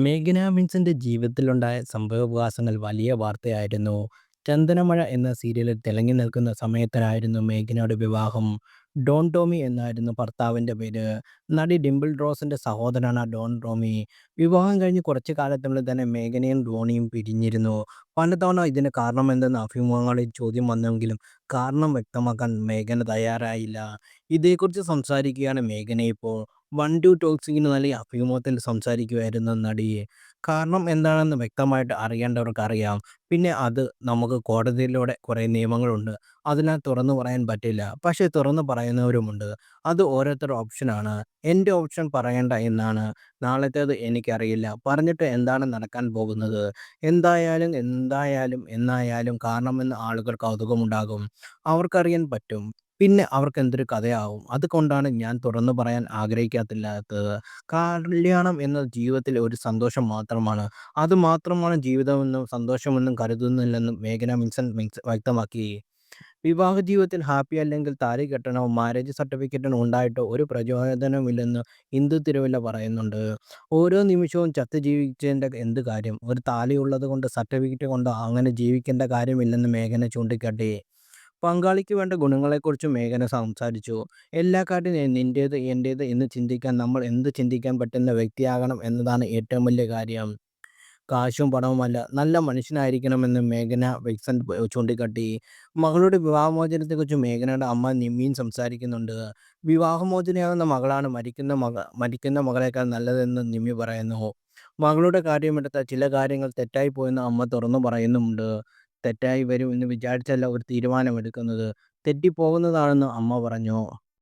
മേഘന വിൻസിന്റെ ജീവിതത്തിലുണ്ടായ സംഭവവികാസങ്ങൾ വലിയ വാർത്തയായിരുന്നു. 'ചന്ദനമഴ' എന്ന സീരിയലിൽ തിളങ്ങി നിൽക്കുന്ന സമയത്തിനായിരുന്നു മേഘനയുടെ വിവാഹം. ഡോൺ ടോമി എന്നായിരുന്നു ഭർത്താവിന്റെ പേര്. നടി ഡിംപിൾ റോസിന്റെ സഹോദരനാണ് ഡോൺ ടോമി. വിവാഹം കഴിഞ്ഞ് കുറച്ച് കാലത്തിനുള്ളിൽ തന്നെ മേഘനയും ഡോണിയും പിരിഞ്ഞിരുന്നു. പലതവണ ഇതിന് കാരണം എന്തെന്ന് അഭിമുഖങ്ങളിൽ ചോദ്യം വന്നെങ്കിലും കാരണം വ്യക്തമാക്കാൻ മേഘന തയ്യാറായില്ല. ഇതേക്കുറിച്ച് സംസാരിക്കുകയാണ് മേഘന ഇപ്പോൾ. വൺ ടു ടോക്സിക്കിന് നല്ല അഭിമുഖത്തിൽ സംസാരിക്കുമായിരുന്നു നടിയെ കാരണം എന്താണെന്ന് വ്യക്തമായിട്ട് അറിയേണ്ടവർക്കറിയാം. പിന്നെ അത് നമുക്ക് കോടതിയിലൂടെ കുറേ നിയമങ്ങളുണ്ട്. അതിനാൽ തുറന്നു പറയാൻ പറ്റില്ല. പക്ഷേ തുറന്നു പറയുന്നവരുമുണ്ട്. അത് ഓരോരുത്തരുടെ ഓപ്ഷനാണ്. എന്റെ ഓപ്ഷൻ പറയണ്ട എന്നാണ്. നാളത്തേത് എനിക്കറിയില്ല. പറഞ്ഞിട്ട് എന്താണ് നടക്കാൻ പോകുന്നത്? എന്തായാലും എന്തായാലും എന്നായാലും കാരണമെന്ന് ആളുകൾ കൗതുകമുണ്ടാകും. അവർക്കറിയാൻ പറ്റും. പിന്നെ അവർക്ക് എന്തൊരു കഥയാവും. അതുകൊണ്ടാണ് ഞാൻ തുറന്നു പറയാൻ ആഗ്രഹിക്കാത്തില്ലാത്തത്. കല്യാണം എന്ന ജീവിതത്തിലെ ഒരു സന്തോഷം മാത്രമാണ്. അത് മാത്രമാണ് ജീവിതമെന്നും സന്തോഷമെന്നും കരുതുന്നില്ലെന്നും മേഘന വിൻസെന്റ് വ്യക്തമാക്കി. വിവാഹ ജീവിതത്തിൽ ഹാപ്പി അല്ലെങ്കിൽ താലി കെട്ടണോ മാരേജ് സർട്ടിഫിക്കറ്റ് ഉണ്ടായിട്ടോ ഒരു പ്രചോദനമില്ലെന്ന് ഇന്ദു തിരുവല്ല പറയുന്നുണ്ട്. ഓരോ നിമിഷവും ചത്ത് ജീവിച്ചതിന്റെ എന്ത് കാര്യം? ഒരു താലി താലിയുള്ളതുകൊണ്ടോ സർട്ടിഫിക്കറ്റ് കൊണ്ടോ അങ്ങനെ ജീവിക്കേണ്ട കാര്യമില്ലെന്ന് മേഘന ചൂണ്ടിക്കാട്ടി. പങ്കാളിക്ക് വേണ്ട ഗുണങ്ങളെക്കുറിച്ച് മേഘന സംസാരിച്ചു. എല്ലാ കാര്യം നിന്റേത് എന്റേത് എന്ന് ചിന്തിക്കാൻ നമ്മൾ എന്ത് ചിന്തിക്കാൻ പറ്റുന്ന വ്യക്തിയാകണം എന്നതാണ് ഏറ്റവും വലിയ കാര്യം. കാശും പണവുമല്ല നല്ല മനുഷ്യനായിരിക്കണമെന്ന് മേഘന വിക്സൻ ചൂണ്ടിക്കാട്ടി. മകളുടെ വിവാഹമോചനത്തെക്കുറിച്ച് മേഘനയുടെ അമ്മ നിമ്മിയും സംസാരിക്കുന്നുണ്ട്. വിവാഹമോചനയാകുന്ന മകളാണ് മരിക്കുന്ന മക മരിക്കുന്ന മകളേക്കാൾ നല്ലതെന്ന് നിമ്മി പറയുന്നു. മകളുടെ കാര്യമെടുത്താൽ ചില കാര്യങ്ങൾ തെറ്റായി തെറ്റായിപ്പോയെന്ന് അമ്മ തുറന്നു പറയുന്നുമുണ്ട്. തെറ്റായി വരും എന്ന് വിചാരിച്ചല്ല ഒരു തീരുമാനമെടുക്കുന്നത്. തെറ്റിപ്പോകുന്നതാണെന്ന് അമ്മ പറഞ്ഞു.